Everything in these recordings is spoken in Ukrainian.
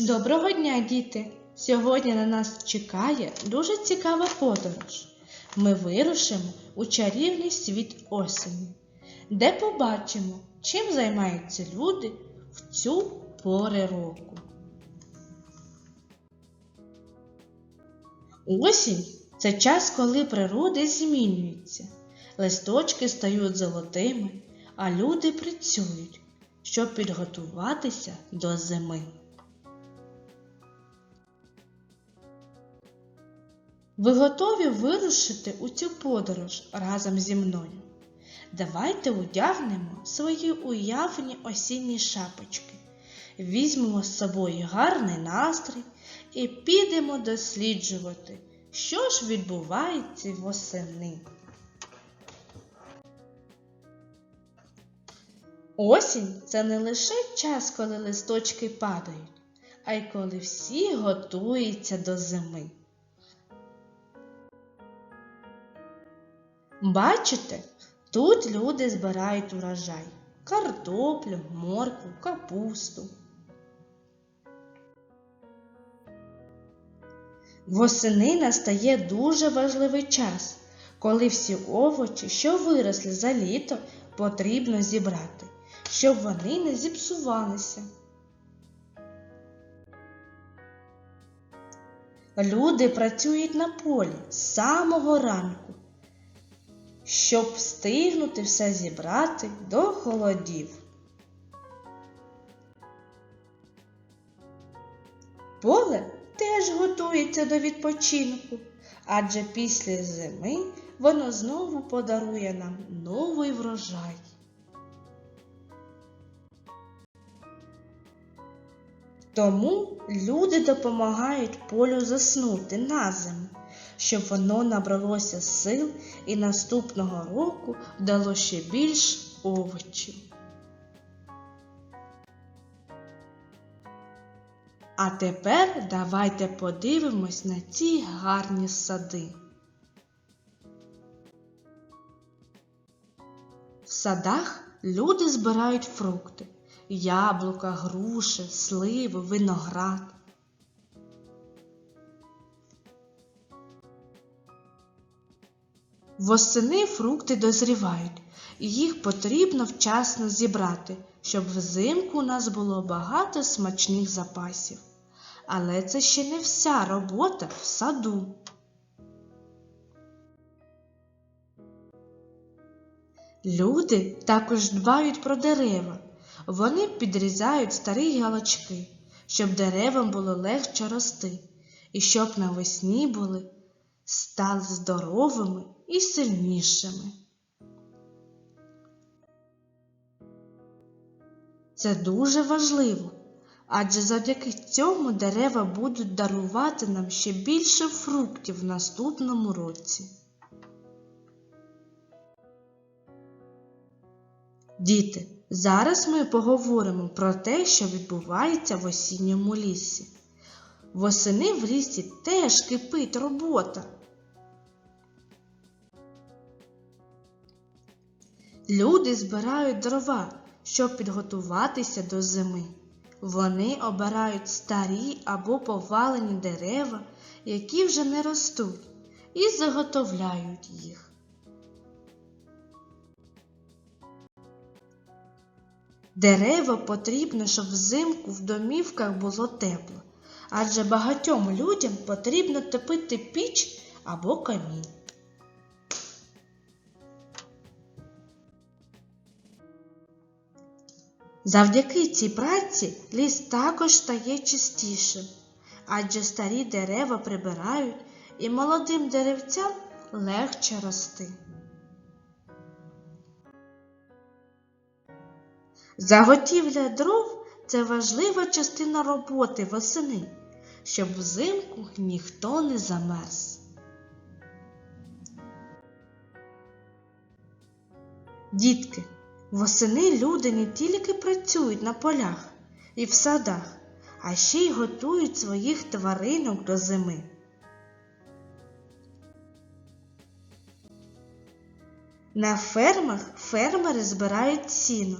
Доброго дня, діти! Сьогодні на нас чекає дуже цікава подорож. Ми вирушимо у чарівний світ осені, де побачимо, чим займаються люди в цю пори року. Осінь це час, коли природа змінюється. Листочки стають золотими, а люди працюють, щоб підготуватися до зими. Ви готові вирушити у цю подорож разом зі мною? Давайте одягнемо свої уявні осінні шапочки, візьмемо з собою гарний настрій і підемо досліджувати, що ж відбувається восени. Осінь це не лише час, коли листочки падають, а й коли всі готуються до зими. Бачите, тут люди збирають урожай, картоплю, моркву, капусту. Восени настає дуже важливий час, коли всі овочі, що виросли за літо, потрібно зібрати, щоб вони не зіпсувалися. Люди працюють на полі з самого ранку щоб встигнути все зібрати до холодів. Поле теж готується до відпочинку, адже після зими воно знову подарує нам новий врожай. Тому люди допомагають полю заснути на зиму щоб воно набралося сил і наступного року дало ще більш овочів. А тепер давайте подивимось на ці гарні сади. В садах люди збирають фрукти яблука, груші, сливи, виноград. Восени фрукти дозрівають, їх потрібно вчасно зібрати, щоб взимку у нас було багато смачних запасів. Але це ще не вся робота в саду. Люди також дбають про дерева. Вони підрізають старі галочки, щоб деревам було легше рости, і щоб навесні були стали здоровими і сильнішими. Це дуже важливо, адже завдяки цьому дерева будуть дарувати нам ще більше фруктів в наступному році. Діти, зараз ми поговоримо про те, що відбувається в осінньому лісі. Восени в лісі теж кипить робота. Люди збирають дрова, щоб підготуватися до зими. Вони обирають старі або повалені дерева, які вже не ростуть, і заготовляють їх. Дерева потрібно, щоб взимку в домівках було тепло, адже багатьом людям потрібно топити піч або камінь. Завдяки цій праці ліс також стає чистішим, адже старі дерева прибирають і молодим деревцям легше рости. Заготівля дров це важлива частина роботи восени, щоб взимку ніхто не замерз. Дітки, восени люди не тільки працюють на полях і в садах, а ще й готують своїх тваринок до зими. На фермах фермери збирають сіно,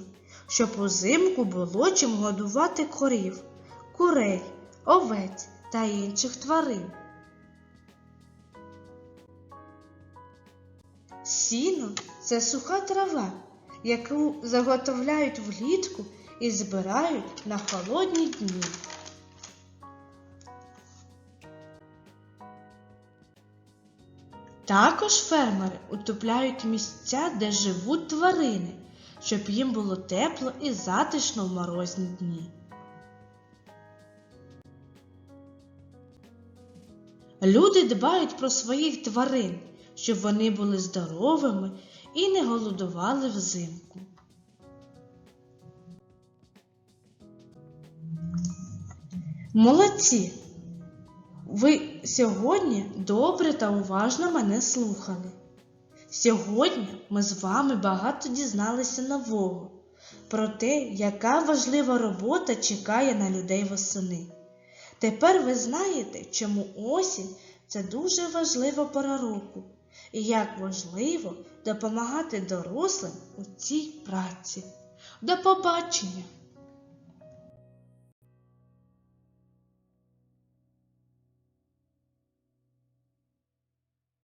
щоб узимку було чим годувати корів, курей, овець та інших тварин. Сіно це суха трава, яку заготовляють влітку і збирають на холодні дні. Також фермери утепляють місця, де живуть тварини, щоб їм було тепло і затишно в морозні дні. Люди дбають про своїх тварин, щоб вони були здоровими і не голодували взимку. Молодці! Ви сьогодні добре та уважно мене слухали. Сьогодні ми з вами багато дізналися нового про те, яка важлива робота чекає на людей восени. Тепер ви знаєте, чому осінь це дуже важлива пора року і як важливо допомагати дорослим у цій праці. До побачення!